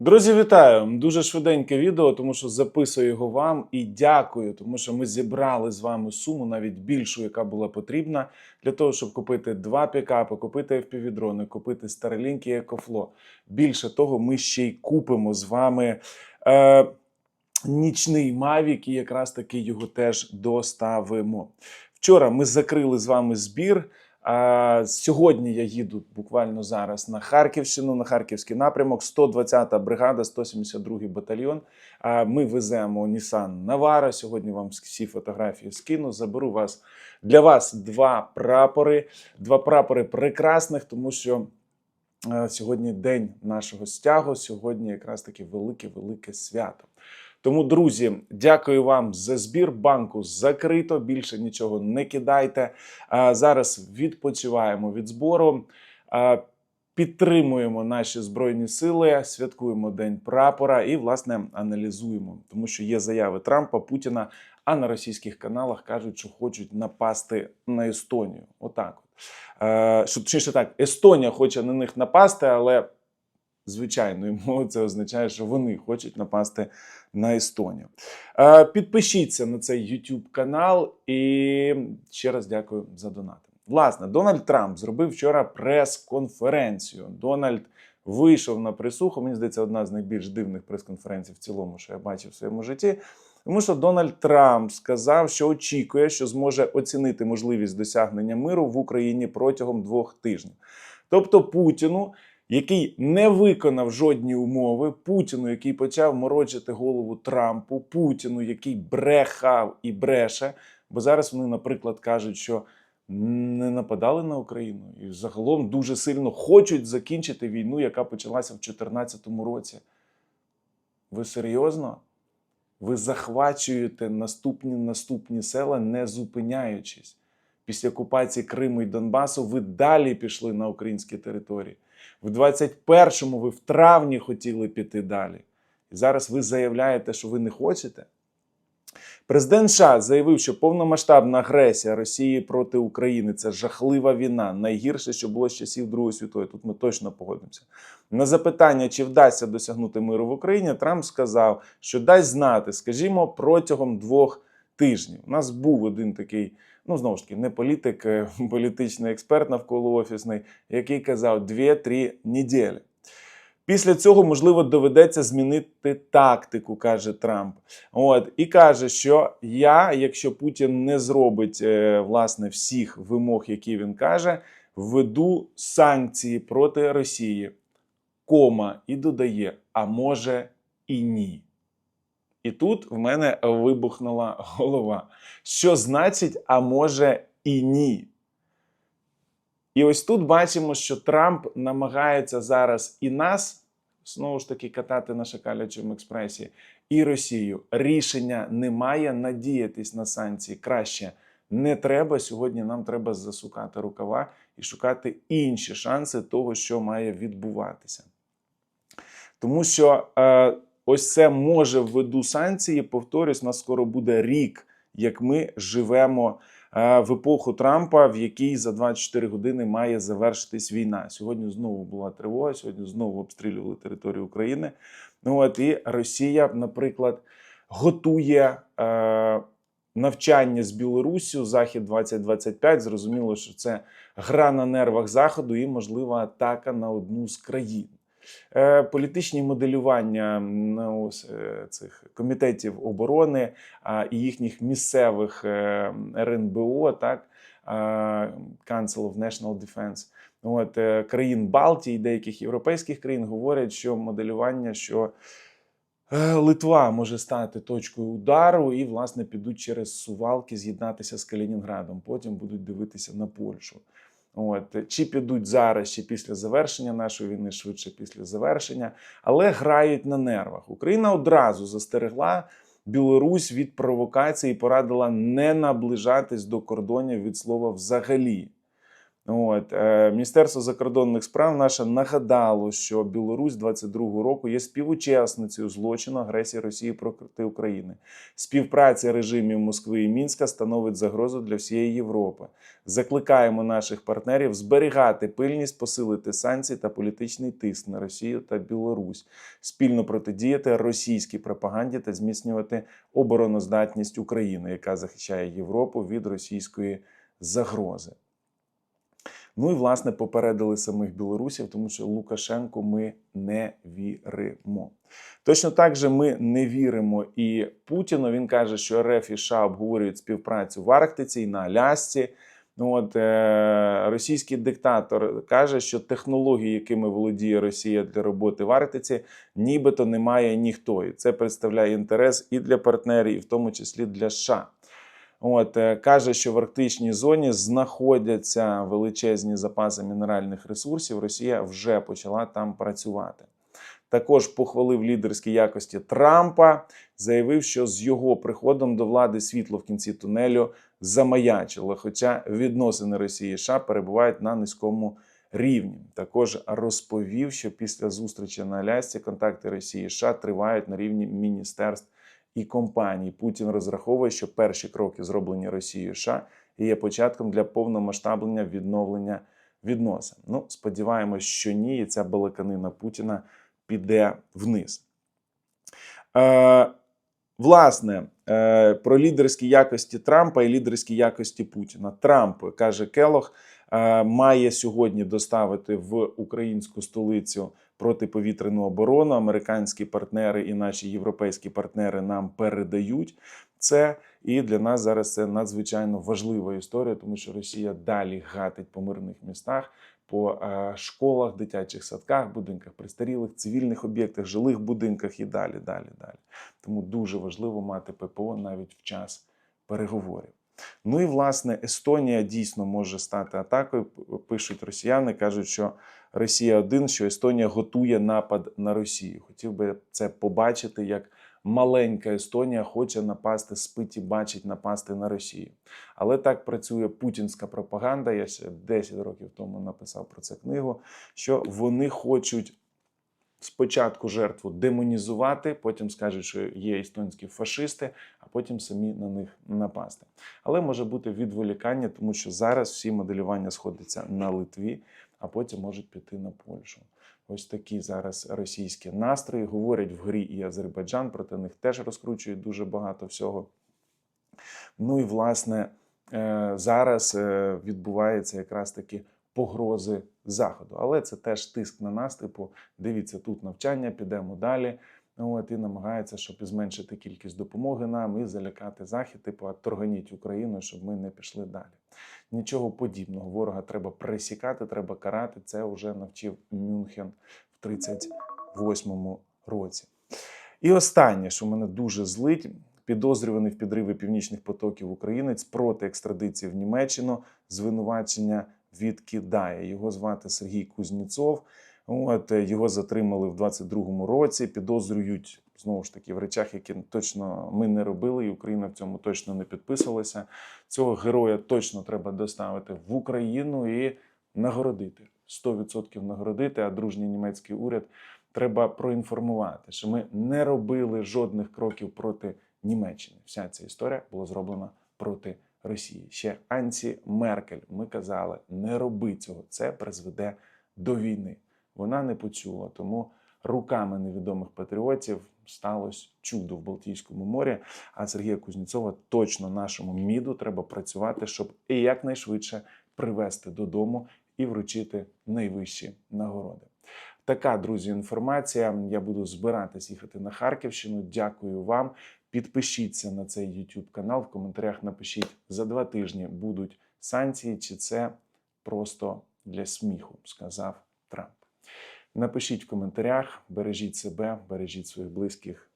Друзі, вітаю! Дуже швиденьке відео, тому що записую його вам і дякую, тому що ми зібрали з вами суму навіть більшу, яка була потрібна для того, щоб купити два пікапи, купити FPV-дрони, купити Starlink і EcoFlow. Більше того, ми ще й купимо з вами е, нічний Mavic і якраз таки його теж доставимо. Вчора ми закрили з вами збір. А сьогодні я їду буквально зараз на Харківщину, на Харківський напрямок, 120-та бригада, 172-й батальйон. А ми веземо Nissan Navara. Сьогодні вам всі фотографії скину. Заберу вас для вас два прапори. Два прапори прекрасних, тому що е, сьогодні день нашого стягу. Сьогодні якраз таки велике велике свято. Тому, друзі, дякую вам за збір. Банку закрито. Більше нічого не кидайте. Зараз відпочиваємо від збору. Підтримуємо наші збройні сили, святкуємо День прапора і, власне, аналізуємо, тому що є заяви Трампа, Путіна, а на російських каналах кажуть, що хочуть напасти на Естонію. Отак. От. Е, точніше так, Естонія хоче на них напасти, але звичайною мовою це означає, що вони хочуть напасти на Естонію. Е, Підпишіться на цей YouTube канал і ще раз дякую за донати. Власне, Дональд Трамп зробив вчора прес-конференцію. Дональд вийшов на присуху. Мені здається, одна з найбільш дивних прес-конференцій в цілому, що я бачив в своєму житті. Тому що Дональд Трамп сказав, що очікує, що зможе оцінити можливість досягнення миру в Україні протягом двох тижнів. Тобто Путіну який не виконав жодні умови, Путіну, який почав морочити голову Трампу, Путіну, який брехав і бреше. Бо зараз вони, наприклад, кажуть, що не нападали на Україну і загалом дуже сильно хочуть закінчити війну, яка почалася в 2014 році. Ви серйозно? Ви захвачуєте наступні наступні села, не зупиняючись. Після окупації Криму і Донбасу ви далі пішли на українські території. В 21-му ви в травні хотіли піти далі. І зараз ви заявляєте, що ви не хочете. Президент США заявив, що повномасштабна агресія Росії проти України це жахлива війна, найгірше, що було з часів Другої світової. Тут ми точно погодимося. На запитання, чи вдасться досягнути миру в Україні, Трамп сказав, що дасть знати, скажімо, протягом двох тижнів. У нас був один такий ну знову ж таки, не політик, е, політичний експерт навколо офісний, який казав 2-3 неділі. Після цього, можливо, доведеться змінити тактику, каже Трамп. От і каже, що я, якщо Путін не зробить е, власне всіх вимог, які він каже, введу санкції проти Росії. Кома і додає, а може і ні. І тут в мене вибухнула голова. Що значить, а може і ні? І ось тут бачимо, що Трамп намагається зараз і нас, знову ж таки, катати на шакалячому експресі, і Росію. Рішення немає надіятись на санкції. Краще не треба. Сьогодні нам треба засукати рукава і шукати інші шанси того, що має відбуватися. Тому що. Е, Ось це може введу санкції. Повторюсь, на скоро буде рік, як ми живемо е, в епоху Трампа, в якій за 24 години має завершитись війна. Сьогодні знову була тривога. Сьогодні знову обстрілювали територію України. Ну от і Росія, наприклад, готує. Е, Навчання з Білоруссю, Захід 2025. Зрозуміло, що це гра на нервах Заходу і можлива атака на одну з країн. Е, політичні моделювання ну, цих комітетів оборони і їхніх місцевих е, РНБО, так Council of National Defense, от країн Балтії, деяких європейських країн говорять, що моделювання, що Литва може стати точкою удару, і, власне, підуть через Сувалки з'єднатися з Калінінградом. Потім будуть дивитися на Польщу. От чи підуть зараз, чи після завершення нашої війни, швидше після завершення, але грають на нервах. Україна одразу застерегла Білорусь від провокації і порадила не наближатись до кордонів від слова взагалі. От е, Міністерство закордонних справ наше нагадало, що Білорусь 22-го року є співучасницею злочину агресії Росії проти України. Співпраця режимів Москви і Мінська становить загрозу для всієї Європи. Закликаємо наших партнерів зберігати пильність, посилити санкції та політичний тиск на Росію та Білорусь, спільно протидіяти російській пропаганді та зміцнювати обороноздатність України, яка захищає Європу від російської загрози. Ну і власне попередили самих білорусів, тому що Лукашенку ми не віримо. Точно так же ми не віримо і Путіну. Він каже, що РФ і США обговорюють співпрацю в Арктиці і на Алясці. Ну, от е, російський диктатор каже, що технології, якими володіє Росія для роботи в Арктиці, нібито немає ніхто. І це представляє інтерес і для партнерів, і в тому числі для США. От е, каже, що в арктичній зоні знаходяться величезні запаси мінеральних ресурсів. Росія вже почала там працювати. Також похвалив лідерські якості Трампа, заявив, що з його приходом до влади світло в кінці тунелю замаячило. Хоча відносини Росії і США перебувають на низькому рівні. Також розповів, що після зустрічі на Алясці контакти Росії і США тривають на рівні міністерств і компаній. Путін розраховує, що перші кроки, зроблені Росією США, є початком для повномасштаблення відновлення відносин. Ну, сподіваємось, що ні, і ця балаканина Путіна піде вниз. Е, Власне, е, про лідерські якості Трампа і лідерські якості Путіна. Трамп каже Келох, е, має сьогодні доставити в українську столицю протиповітряну оборону. Американські партнери і наші європейські партнери нам передають це. І для нас зараз це надзвичайно важлива історія, тому що Росія далі гатить по мирних містах. По е, школах, дитячих садках, будинках престарілих, цивільних об'єктах, жилих будинках і далі, далі, далі. Тому дуже важливо мати ППО навіть в час переговорів. Ну і власне Естонія дійсно може стати атакою. Пишуть росіяни, кажуть, що Росія один, що Естонія готує напад на Росію. Хотів би це побачити, як маленька Естонія хоче напасти, спить і бачить напасти на Росію. Але так працює путінська пропаганда. Я ще 10 років тому написав про це книгу. Що вони хочуть спочатку жертву демонізувати, потім скажуть, що є естонські фашисти, а потім самі на них напасти. Але може бути відволікання, тому що зараз всі моделювання сходяться на Литві, а потім можуть піти на Польщу. Ось такі зараз російські настрої. Говорять в грі і Азербайджан, проти них теж розкручують дуже багато всього. Ну і власне е, зараз е, відбувається якраз таки погрози Заходу. Але це теж тиск на нас, типу, дивіться, тут навчання, підемо далі. От, і намагається, щоб зменшити кількість допомоги нам і залякати захід, типу, торганіть Україну, щоб ми не пішли далі. Нічого подібного. Ворога треба пресікати, треба карати. Це вже навчив Мюнхен в 38-му році. І останнє, що мене дуже злить, підозрюваний в підриві північних потоків українець проти екстрадиції в Німеччину звинувачення відкидає. Його звати Сергій Кузніцов. От його затримали в 22-му році. Підозрюють знову ж таки в речах, які точно ми не робили, і Україна в цьому точно не підписувалася. Цього героя точно треба доставити в Україну і нагородити 100% нагородити. А дружній німецький уряд треба проінформувати, що ми не робили жодних кроків проти Німеччини. Вся ця історія була зроблена проти Росії. Ще Анці Меркель. Ми казали, не роби цього. Це призведе до війни. Вона не почула, тому руками невідомих патріотів сталося чудо в Балтійському морі. А Сергія Кузніцова точно нашому міду треба працювати, щоб і якнайшвидше привести додому і вручити найвищі нагороди. Така, друзі, інформація. Я буду збиратись їхати на Харківщину. Дякую вам. Підпишіться на цей YouTube канал. В коментарях напишіть за два тижні будуть санкції, чи це просто для сміху, сказав Трамп. Напишіть в коментарях, бережіть себе, бережіть своїх близьких.